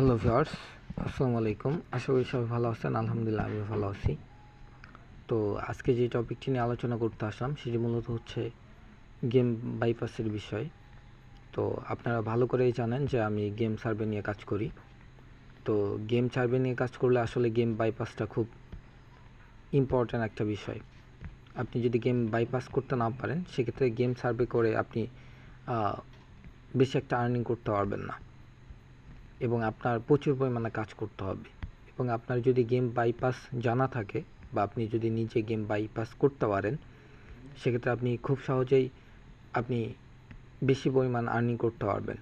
Hello viewers আসসালামু আলাইকুম আশা করি সবাই ভালো আছেন। আলহামদুলিল্লাহ আমি ভালো আছি। তো আজকে যে টপিকটি নিয়ে আলোচনা করতে আসলাম, সেটি মূলত হচ্ছে গেম বাইপাসের বিষয়। তো আপনারা ভালো করেই জানেন যে আমি গেম সার্ভে নিয়ে কাজ করি। তো গেম সার্ভে নিয়ে কাজ করলে আসলে গেম বাইপাসটা খুব ইম্পর্ট্যান্ট একটা বিষয়। আপনি যদি গেম বাইপাস করতে না পারেন, সেক্ষেত্রে গেম সার্ভে করে আপনি বেশি একটা আর্নিং করতে পারবেন না। এবং আপনার প্রচুর পরিমাণে কাজ করতে হবে। এবং আপনার যদি গেম বাইপাস জানা থাকে বা আপনি যদি নিজে গেম বাইপাস করতে পারেন, সেক্ষেত্রে আপনি খুব সহজেই আপনি বেশি পরিমাণ আর্নিং করতে পারবেন।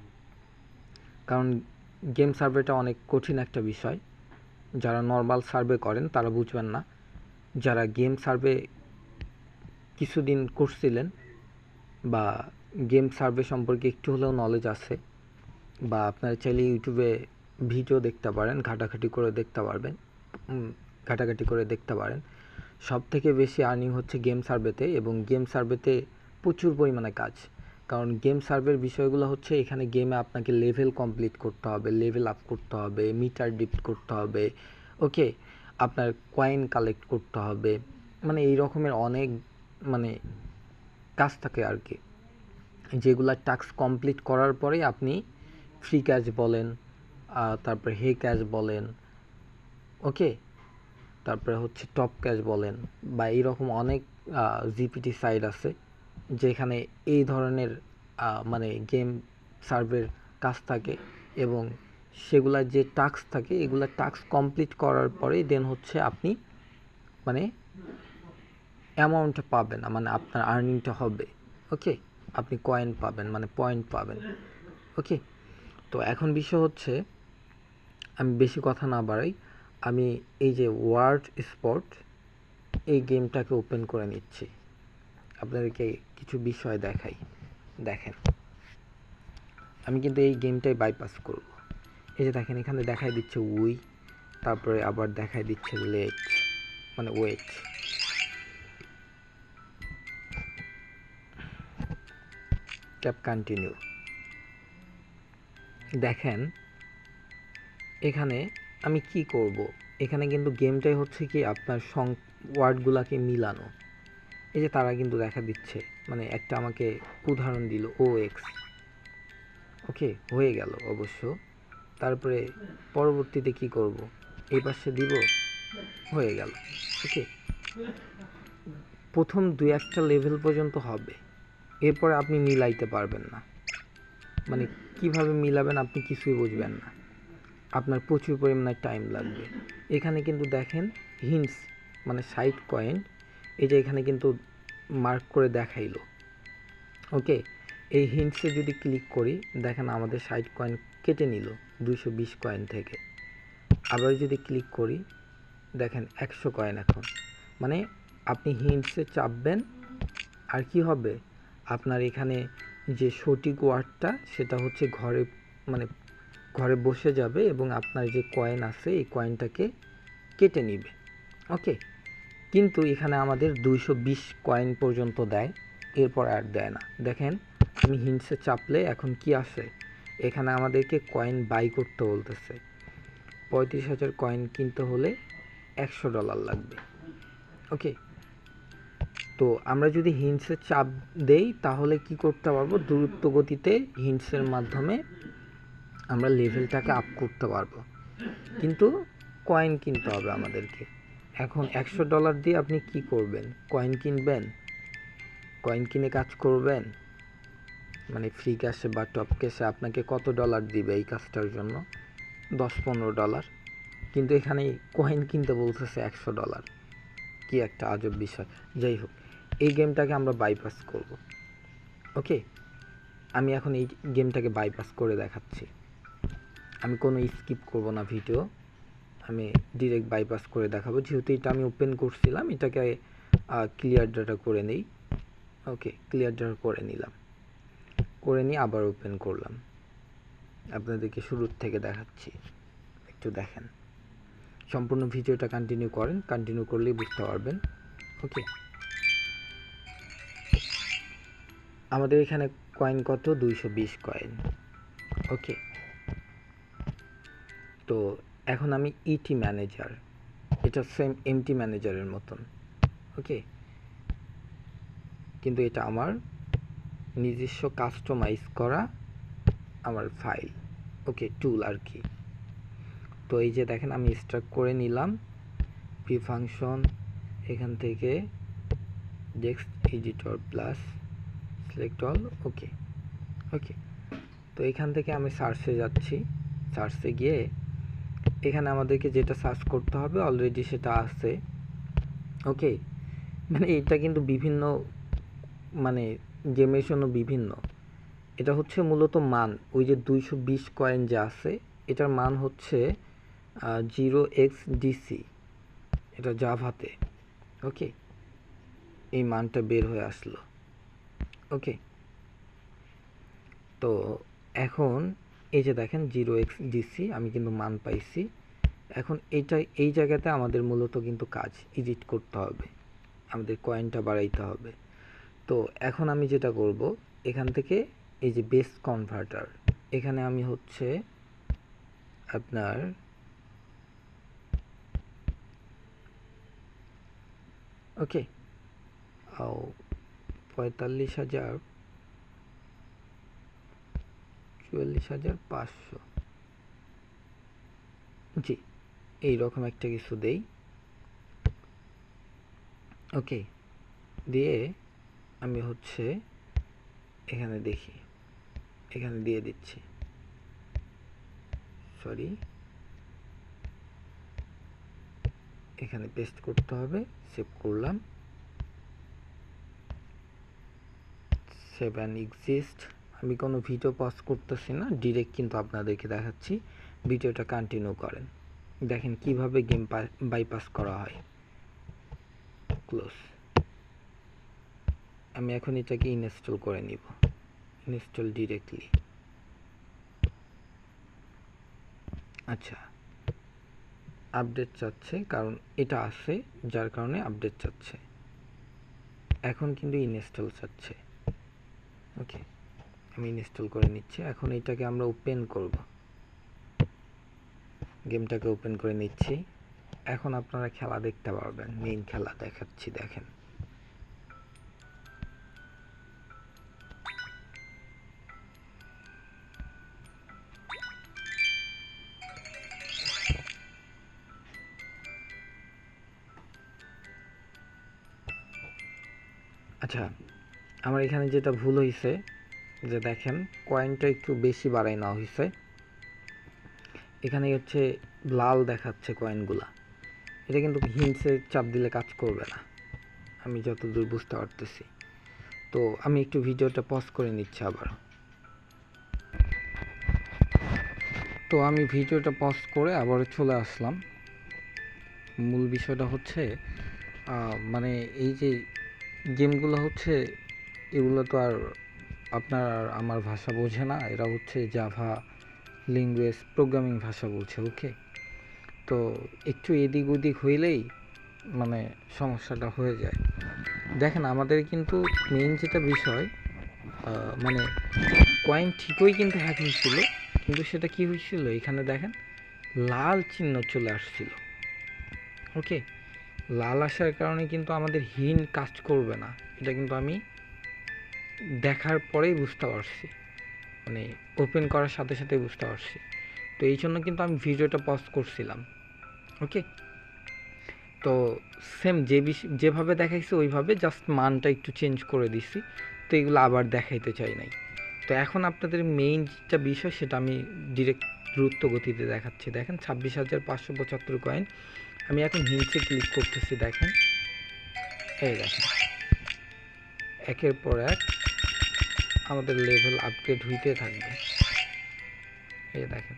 কারণ গেম সার্ভেটা অনেক কঠিন একটা বিষয়। যারা নর্মাল সার্ভে করেন, তারা বুঝবেন না। যারা গেম সার্ভে কিছুদিন করছিলেন বা গেম সার্ভে সম্পর্কে একটু হলেও নলেজ আছে বা আপনারা চাইলে ইউটিউবে ভিডিও দেখতে পারেন, ঘাটাঘাটি করে দেখতে পারবেন ঘাটাঘাটি করে দেখতে পারেন। সব থেকে বেশি আর্নিং হচ্ছে গেম সার্ভেতে এবং গেম সার্ভেতে প্রচুর পরিমাণে কাজ। কারণ গেম সার্ভের বিষয়গুলো হচ্ছে এখানে গেমে আপনাকে লেভেল কমপ্লিট করতে হবে লেভেল আপ করতে হবে মিটার ডিপ্ট করতে হবে ওকে আপনার কয়েন কালেক্ট করতে হবে মানে এই রকমের অনেক মানে কাজ থাকে আর কি। যেগুলা টাস্ক কমপ্লিট করার পরেই আপনি ফ্রি ক্যাশ বলেন তারপরে হে ক্যাশ বলেন ওকে তারপরে হচ্ছে টপ ক্যাশ বলেন বা এইরকম অনেক জিপিটি সাইট আছে যেখানে এই ধরনের মানে গেম সার্ভের কাজ থাকে এবং সেগুলা যে টাস্ক থাকে এগুলা টাস্ক কমপ্লিট করার পরেই দেন হচ্ছে আপনি মানে অ্যামাউন্টটা পাবেন মানে আপনার আর্নিংটা হবে ওকে আপনি কয়েন পাবেন মানে পয়েন্ট পাবেন ওকে তো এখন বিষয় হচ্ছে, আমি বেশি কথা না বাড়াই, আমি এই যে ওয়ার্ড স্পট এই গেমটাকে ওপেন করে নিচ্ছি। আপনাদেরকে কিছু বিষয় দেখাই। দেখেন, আমি কিন্তু এই গেমটাই বাইপাস করব। এই যে দেখেন, এখানে দেখাই দিচ্ছে উই তারপরে আবার দেখাই দিচ্ছে লেট মানে ওয়েট ট্যাপ কন্টিনিউ দেখেন, এখানে আমি কি করব? এখানে কিন্তু গেমটাই হচ্ছে কি আপনার সং, ওয়ার্ডগুলোকে মিলানো। এই যে তারা কিন্তু দেখা দিচ্ছে মানে একটা আমাকে উদাহরণ দিল ও এক্স ওকে, হয়ে গেল অবশ্য। তারপরে পরবর্তীতে কি করব? এই পাশে দিব, হয়ে গেল। ওকে। প্রথম দু একটা লেভেল পর্যন্ত হবে। এরপরে আপনি মিলাইতে পারবেন না। মানে কীভাবে মিলাবেন আপনি কিছুই বুঝবেন না। আপনার প্রচুর পরিমাণে টাইম লাগবে। এখানে কিন্তু দেখেন হিন্টস মানে সাইড কয়েন এই যে এখানে কিন্তু মার্ক করে দেখাইলো। ওকে এই হিন্টসে যদি ক্লিক করি, দেখেন আমাদের সাইড কয়েন কেটে নিল দুশো বিশ কয়েন থেকে। আবার যদি ক্লিক করি, দেখেন একশো কয়েন এখন। মানে আপনি হিন্টসে চাপবেন, আর কি হবে? আপনার এখানে যে সঠিক ওয়ার্ডটা সেটা হচ্ছে ঘরে মানে ঘরে বসে যাবে এবং আপনার যে কয়েন আছে এই কয়েনটাকে কেটে নিবে। ওকে কিন্তু এখানে আমাদের দুইশো বিশ কয়েন পর্যন্ত দেয়, এরপর আর দেয় না। দেখেন, আমি হিন্টসে চাপলে এখন কি আসে এখানে আমাদেরকে কয়েন বাই করতে বলতেছে। পঁয়ত্রিশ হাজার কয়েন কিনতে হলে একশো ডলার লাগবে। ওকে তো আমরা যদি হিন্টসে চাপ দেই, তাহলে কি করতে পারব? দ্রুত গতিতে হিন্টসের মাধ্যমে আমরা লেভেলটাকে আপ করতে পারব। কিন্তু কয়েন কিনতে হবে আমাদেরকে। এখন একশো ডলার দিয়ে আপনি কি করবেন? কয়েন কিনবেন? কয়েন কিনে কাজ করবেন? মানে ফ্রি ক্যাশে বা টপ ক্যাশে আপনাকে কত ডলার দিবে এই কাজটার জন্য? দশ পনেরো ডলার কিন্তু এখানে কয়েন কিনতে বলতেছে একশো ডলার কি একটা আজব বিষয়। যাই হোক। এই গেমটাকে আমরা বাইপাস করব। ওকে আমি এখন এই গেমটাকে বাইপাস করে দেখাচ্ছি। আমি কোনো স্কিপ করব না ভিডিও আমি ডিরেক্ট বাইপাস করে দেখাবো। যেহেতু এটা আমি ওপেন করছিলাম, এটাকে ক্লিয়ার ডাটা করে নেই। ওকে ক্লিয়ার ডাটা করে নিলাম। করে নিয়ে আবার ওপেন করলাম। আপনাদেরকে শুরুর থেকে দেখাচ্ছি। একটু দেখেন। সম্পূর্ণ ভিডিওটা কন্টিনিউ করেন। কন্টিনিউ করলেই বুঝতে পারবেন। ওকে আমাদের এখানে কয়েন কত? দুইশো বিশ কয়েন ওকে তো এখন আমি ইটি ম্যানেজার এটা সেম এমটি ম্যানেজারের মতন ওকে কিন্তু এটা আমার নিজস্ব কাস্টমাইজ করা আমার ফাইল ওকে টুল আর কি. তো এই যে দেখেন, আমি স্টার্ট করে নিলাম পি ফাংশন এখান থেকে desk editor plus select all okay okay তো এখান থেকে আমি সার্চে যাচ্ছি সার্চে গিয়ে এখানে আমাদেরকে যেটা সার্চ করতে হবে অলরেডি সেটা আছে ওকে মানে এটা কিন্তু বিভিন্ন মানে গেমের জন্য বিভিন্ন। এটা হচ্ছে মূলত মান, ওই যে দুইশো বিশ কয়েন যা আছে, এটার মান হচ্ছে জিরো এক্স ডিসি এটা জাভাতে ওকে এই মানটা বের হয়ে আসলো। ওকে। তো এখন এই যে দেখেন জিরো এক্স ডিসি আমি কিন্তু মান পাইছি। এখন এইটা এই জায়গাতে আমাদের মূলত কিন্তু কাজ এডিট করতে হবে। আমাদের কয়েনটা বাড়াইতে হবে। তো এখন আমি যেটা করব, এখান থেকে এই যে বেস কনভার্টার, এখানে আমি হচ্ছে আপনার ওকে পঁয়তাল্লিশ হাজার, চুয়াল্লিশ হাজার পাঁচশো। জি, এইরকম একটা কিছু দেই। ওকে, দিয়ে আমি হচ্ছে এখানে দেখি, এখানে দিয়ে দিচ্ছি। সরি। এখানে পেস্ট করতে হবে সেভ করলাম। সেভ অ্যান্ড এক্সিস্ট আমি কোনো ভিডিও পজ করতেছি না ডিরেক্ট কিন্তু আপনাদেরকে দেখাচ্ছি। ভিডিওটা কন্টিনিউ করেন। দেখেন কীভাবে গেম বাইপাস করা হয়। ক্লোজ আমি এখন এটাকে ইনস্টল করে নিব। ইনস্টল ডিরেক্টলি আচ্ছা। আপডেট চাচ্ছে, কারণ এটা আছে, যার কারণে আপডেট চাচ্ছে। এখন কিন্তু ইনস্টল চাচ্ছে। আমি ইনস্টল করে নিচ্ছি। এখন এটাকে আমরা ওপেন করব। গেমটাকে ওপেন করে নিচ্ছি। এখন আপনারা খেলা দেখতে পারবেন। মেইন খেলা দেখাচ্ছি, দেখেন। আচ্ছা আমার এখানে যেটা ভুল হয়েছে যে দেখেন কয়েনটা একটু বেশি বাড়াই নেওয়া হয়েছে। এখানে হচ্ছে লাল দেখাচ্ছে কয়েনগুলা এটা কিন্তু হিন্সে চাপ দিলে কাজ করবে না। আমি যতদূর বুঝতে পারতেছি। তো আমি একটু ভিডিওটা পজ করে নিচ্ছি আবার। তো আমি ভিডিওটা পজ করে আবার চলে আসলাম। মূল বিষয়টা হচ্ছে মানে এই যে গেমগুলো হচ্ছে, এগুলো তো আর আপনার আমার ভাষা বোঝে না, এরা হচ্ছে জাভা ল্যাঙ্গুয়েজ প্রোগ্রামিং ভাষা বলছে ওকে তো একটু এদিক ওদিক হইলেই মানে সমস্যাটা হয়ে যায়। দেখেন, আমাদের কিন্তু মেইন যেটা বিষয় মানে কয়েন ঠিকই কিন্তু হ্যাক হয়েছিল কিন্তু সেটা কি হয়েছিল? এখানে দেখেন, লাল চিহ্ন চলে আসছিল ওকে লাল আসার কারণে কিন্তু আমাদের হিন কাজ করবে না, এটা কিন্তু আমি দেখার পরেই বুঝতে পারছি। মানে ওপেন করার সাথে সাথে বুঝতে পারছি। তো এই জন্য কিন্তু আমি ভিডিওটা পজ করছিলাম। ওকে তো সেম যে যেভাবে দেখাইছি ওইভাবে জাস্ট মানটা একটু চেঞ্জ করে দিছি। তো এগুলো আবার দেখাইতে চাই নাই। তো এখন আপনাদের মেইন যেটা বিষয় সেটা আমি ডিরেক্ট দ্রুত গতিতে দেখাচ্ছি। দেখেন ছাব্বিশ হাজার পাঁচশো পঁচাত্তর কয়েন আমি এখন হিন্সে ক্লিক করতেছি, দেখেন। এই দেখেন। একের পর এক। আমাদের লেভেল আপগ্রেড হইতে থাকবে। এই দেখেন।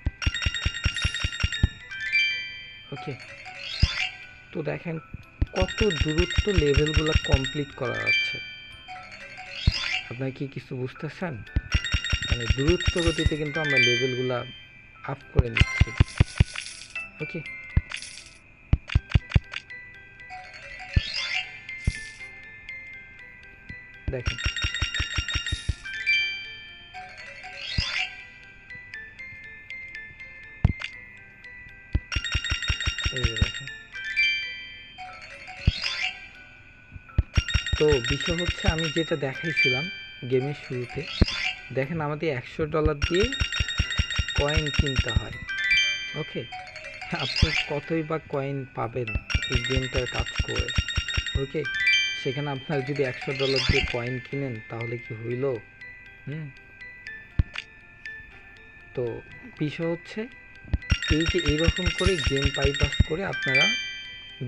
ওকে তো দেখেন কত দূরত্ব লেভেলগুলো কমপ্লিট করা যাচ্ছে। আপনার কি কিছু বুঝতেছেন? মানে দূরত্ব গতিতে কিন্তু আমরা লেভেলগুলা আপ করে নিচ্ছি। ওকে দেখেন। তো বিষয় হচ্ছে আমি যেটা দেখাইছিলাম গেমের শুরুতে, দেখেন আমাদের একশো ডলার দিয়ে কয়েন কিনতে হয়। ওকে আপনি কতই বা কয়েন পাবেন এই গেমটার কাজ করে। ওকে সেখানে আপনার যদি একশো ডলার দিয়ে কয়েন কিনেন, তাহলে কি হইল? হুম? তো বিষয় হচ্ছে এই যে এইরকম করে গেম বাইপাস করে আপনারা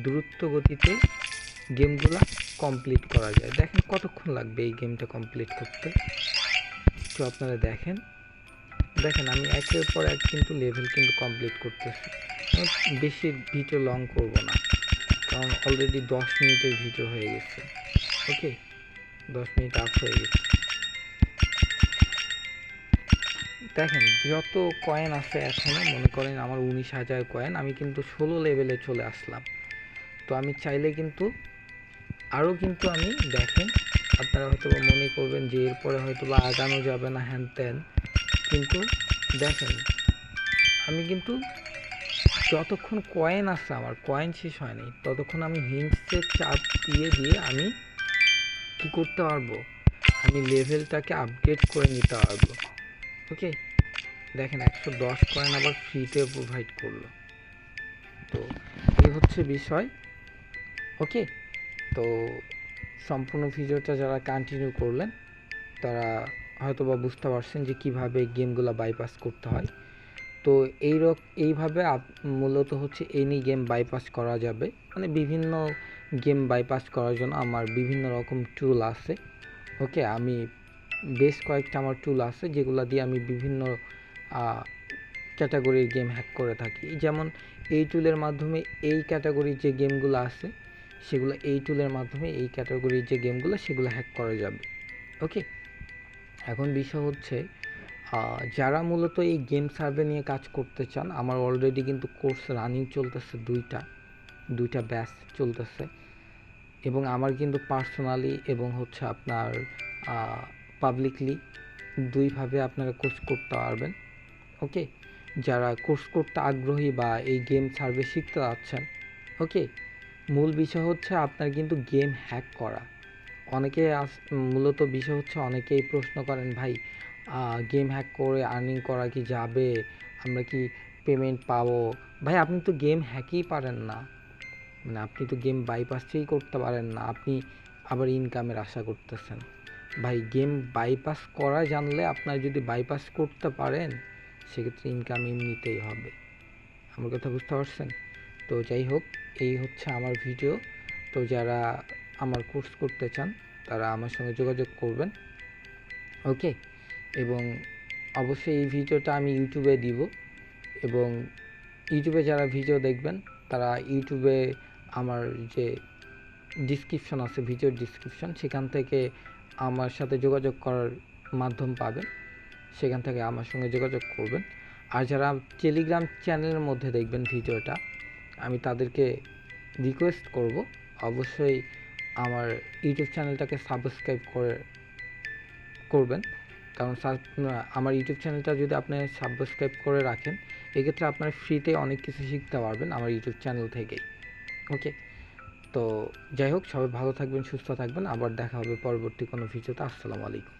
দ্রুত গতিতে গেমগুলা কমপ্লিট করা যায়। দেখেন কতক্ষণ লাগবে এই গেমটা কমপ্লিট করতে? তো আপনারা দেখেন। দেখেন আমি একের পর এক কিন্তু লেভেল কিন্তু কমপ্লিট করতেছি। বেশি ভিডিও লং করব না, কারণ অলরেডি দশ মিনিটের ভিডিও হয়ে গেছে। ওকে দশ মিনিট আপ হয়ে গেছে। দেখেন, যত কয়েন আছে এখনও মনে করেন আমার উনিশ হাজার কয়েন আমি কিন্তু ষোলো লেভেলে চলে আসলাম। তো আমি চাইলে কিন্তু আরও কিন্তু আমি দেখেন, আপনারা হয়তো মনে করবেন যে এরপরে হয়তো বা আগানো যাবে না হ্যান ত্যান কিন্তু দেখেন, আমি কিন্তু যতক্ষণ কয়েন আছে আমার কয়েন শেষ হয়নি, ততক্ষণ আমি হিন্টসের চাপ দিয়ে দিয়ে আমি কি করতে পারব? আমি লেভেলটাকে আপডেট করে নিতে পারব। ওকে? দেখেন, একশো দশ কয়েন আবার ফ্রিতে প্রোভাইড করল। তো এই হচ্ছে বিষয়, ওকে? তো সম্পূর্ণ ভিডিওটা যারা কন্টিনিউ করলেন, তারা হয়তো বা বুঝতে পারছেন যে কীভাবে গেমগুলো বাইপাস করতে হয়। তো এই এইভাবে মূলত হচ্ছে এনি গেম বাইপাস করা যাবে। মানে বিভিন্ন গেম বাইপাস করার জন্য আমার বিভিন্ন রকম টুল আছে। ওকে, আমি বেশ কয়েকটা আমার টুল আছে যেগুলো দিয়ে আমি বিভিন্ন ক্যাটাগরির গেম হ্যাক করে থাকি। যেমন এই টুলের মাধ্যমে এই ক্যাটাগরির যে গেমগুলো আছে, সেগুলো এই টুলের মাধ্যমে এই ক্যাটাগরির যে গেমগুলো সেগুলো হ্যাক করা যাবে। ওকে এখন বিষয় হচ্ছে যারা মূলত এই গেম সার্ভে নিয়ে কাজ করতে চান, আমার অলরেডি কিন্তু কোর্স রানিং চলতেছে দুইটা দুইটা ব্যাচ চলতেছে। এবং আমার কিন্তু পার্সোনালি এবং হচ্ছে আপনার পাবলিকলি দুইভাবে আপনারা কোর্স করতে পারবেন ওকে যারা কোর্স করতে আগ্রহী বা এই গেম সার্ভে শিখতে যাচ্ছেন ওকে মূল বিষয় হচ্ছে আপনার কিন্তু গেম হ্যাক করা। অনেকে মূলত বিষয় হচ্ছে অনেকেই প্রশ্ন করেন, ভাই গেম হ্যাক করে আর্নিং করা কি যাবে? আমরা কি পেমেন্ট পাবো? ভাই, আপনি তো গেম হ্যাকই পারেন না। মানে আপনি তো গেম বাইপাসই করতে পারেন না। আপনি আবার ইনকামের আশা করতেছেন। ভাই গেম বাইপাস করা জানলে আপনার যদি বাইপাস করতে পারেন, সেক্ষেত্রে ইনকাম এমনিতেই হবে। আমার কথা বুঝতে পারছেন? তো যাই হোক, এই হচ্ছে আমার ভিডিও তো যারা আমার কোর্স করতে চান, তারা আমার সঙ্গে যোগাযোগ করবেন। ওকে? এবং অবশ্যই এই ভিডিওটা আমি ইউটিউবে দিব। এবং ইউটিউবে যারা ভিডিও দেখবেন, তারা ইউটিউবে আমার যে ডিসক্রিপশন আছে ভিডিওর ডিসক্রিপশন সেখান থেকে আমার সাথে যোগাযোগ করার মাধ্যম পাবেন। সেখান থেকে আমার সঙ্গে যোগাযোগ করবেন। আর যারা টেলিগ্রাম চ্যানেলের মধ্যে দেখবেন ভিডিওটা, আমি তাদেরকে রিকোয়েস্ট করব। অবশ্যই আমার ইউটিউব চ্যানেলটাকে সাবস্ক্রাইব করে করবেন। কারণ আমার ইউটিউব চ্যানেলটা যদি আপনি সাবস্ক্রাইব করে রাখেন, এক্ষেত্রে আপনার ফ্রিতে অনেক কিছু শিখতে পারবেন আমার ইউটিউব চ্যানেল থেকেই। ওকে তো যাই হোক, সবাই ভালো থাকবেন, সুস্থ থাকবেন। আবার দেখা হবে পরবর্তী কোনো ভিডিওতে। আসসালামু আলাইকুম।